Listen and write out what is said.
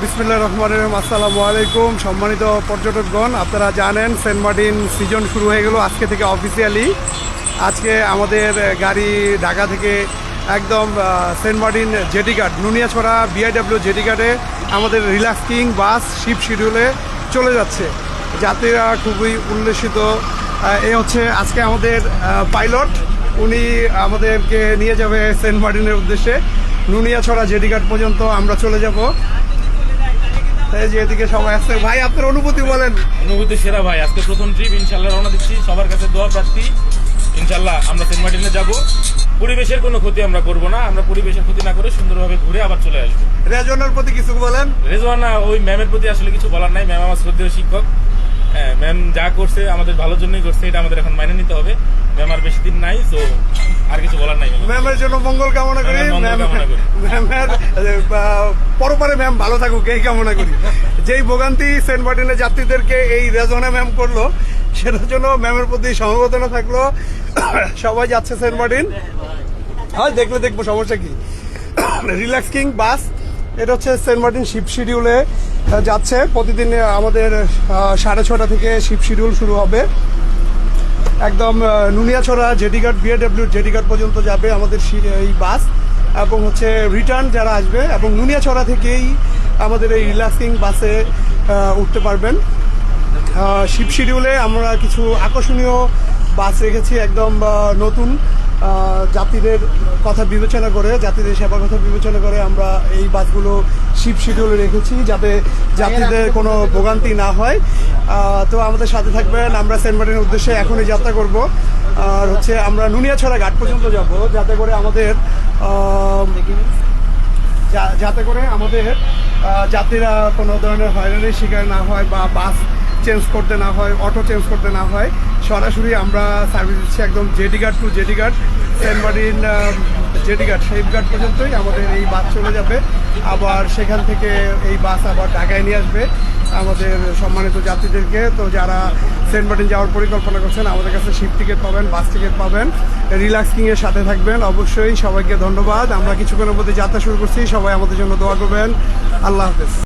বিসমিল্লা রহমান রহিম, আসসালামু আলাইকুম। সম্মানিত পর্যটকগণ, আপনারা জানেন সেন্ট মার্টিন সিজন শুরু হয়ে গেল আজকে থেকে অফিসিয়ালি আজকে আমাদের গাড়ি ঢাকা থেকে একদম সেন্ট মার্টিন জেটিঘাট নুনিয়াছড়া বিআইডাব্লিউ জেটিঘাটে আমাদের রিল্যাক্স বাস শিপ শিডিউলে চলে যাচ্ছে। যাত্রীরা খুবই উল্লেসিত এ হচ্ছে আজকে আমাদের পাইলট উনি আমাদেরকে নিয়ে যাবে সেন্ট মার্টিনের উদ্দেশ্যে। নুনিয়াছড়া জেটিঘাট পর্যন্ত আমরা চলে যাব। এই যে এদিকে সবাই আসছে ভাই আপনার অনুভূতি বলেন। অনুভূতি সেরা ভাই। আজকে প্রথম ট্রিপ ইনশাল্লাহ রওনা দিচ্ছি। সবার কাছে দোয়া প্রার্থী। ইনশাল্লাহ আমরা সেন্ট মার্টিনে যাব। পরিবেশের কোনো ক্ষতি আমরা করব না। আমরা পরিবেশের ক্ষতি না করে সুন্দরভাবে ঘুরে আবার চলে আসব। রেজনের প্রতি কিছু বলেন। রেজওয়ানা ওই ম্যামের প্রতি আসলে কিছু বলার নাই। ম্যাম আমার শ্রদ্ধেয় শিক্ষক। হ্যাঁ ম্যাম যা করছে আমাদের ভালোর জন্যই করছে এটা আমাদের এখন মাইনে নিতে হবে। ম্যাম আর বেশি দিন নাই তো আর কিছু ম্যামের জন্য মঙ্গল কামনা করি। ম্যামের পরপারে ম্যাম ভালো থাকুক এই কামনা করি। যেই ভোগান্তি সেন্ট মার্টিনের যাত্রীদেরকে এই রেজনে ম্যাম করল সেটার জন্য ম্যামের প্রতি সমবেদনা থাকল। সবাই যাচ্ছে সেন্ট মার্টিন। হয় দেখলে দেখব সমস্যা কি। Relax king bus. এটা হচ্ছে সেন্ট মার্টিন শিপ শিডিউলে যাচ্ছে। প্রতিদিন আমাদের সাড়ে ছটা থেকে শিপ শিডিউল শুরু হবে। একদম নুনিয়াছড়া জেটিঘাট বিএডব্লিউ জেটিঘাট পর্যন্ত যাবে আমাদের এই বাস এবং হচ্ছে রিটার্ন যারা আসবে এবং নুনিয়াছড়া থেকেই আমাদের এই রিল্যাক্সিং বাসে উঠতে পারবেন। শিপ শিডিউলে আমরা কিছু আকর্ষণীয় বাস রেখেছি, একদম নতুন যাত্রীদের কথা বিবেচনা করে যাত্রীদের সেবার কথা বিবেচনা করে আমরা এই বাসগুলো শিপ শিডিউল রেখেছি যাতে যাত্রীদের কোনো ভোগান্তি না হয়। তো আমাদের সাথে থাকবেন আমরা সেন্ট মার্টিনের উদ্দেশ্যে এখনই যাত্রা করব। আর হচ্ছে আমরা নুনিয়াছড়া ঘাট পর্যন্ত যাব যাতে করে আমাদের যাতে করে আমাদের যাত্রীরা কোনো ধরনের হয়রানির শিকার না হয় বা বাস চেঞ্জ করতে না হয়, অটো চেঞ্জ করতে না হয়, সরাসরি আমরা সার্ভিস দিচ্ছি একদম jetty ghat to jetty ghat Saint Martin jetty ghat সেফঘাট পর্যন্তই আমাদের এই বাস চলে যাবে। আবার সেখান থেকে এই বাস আবার ঢাকায় নিয়ে আসবে আমাদের সম্মানিত যাত্রীদেরকে। তো যারা সেন্ট মার্টিন যাওয়ার পরিকল্পনা করছেন, আমাদের কাছে শিপ টিকিট পাবেন, বাস টিকিট পাবেন রিল্যাক্সিংয়ের সাথে থাকবেন। অবশ্যই সবাইকে ধন্যবাদ। আমরা কিছুক্ষণের মধ্যে যাত্রা শুরু করছি। সবাই আমাদের জন্য দোয়া করবেন। আল্লাহ হাফেজ।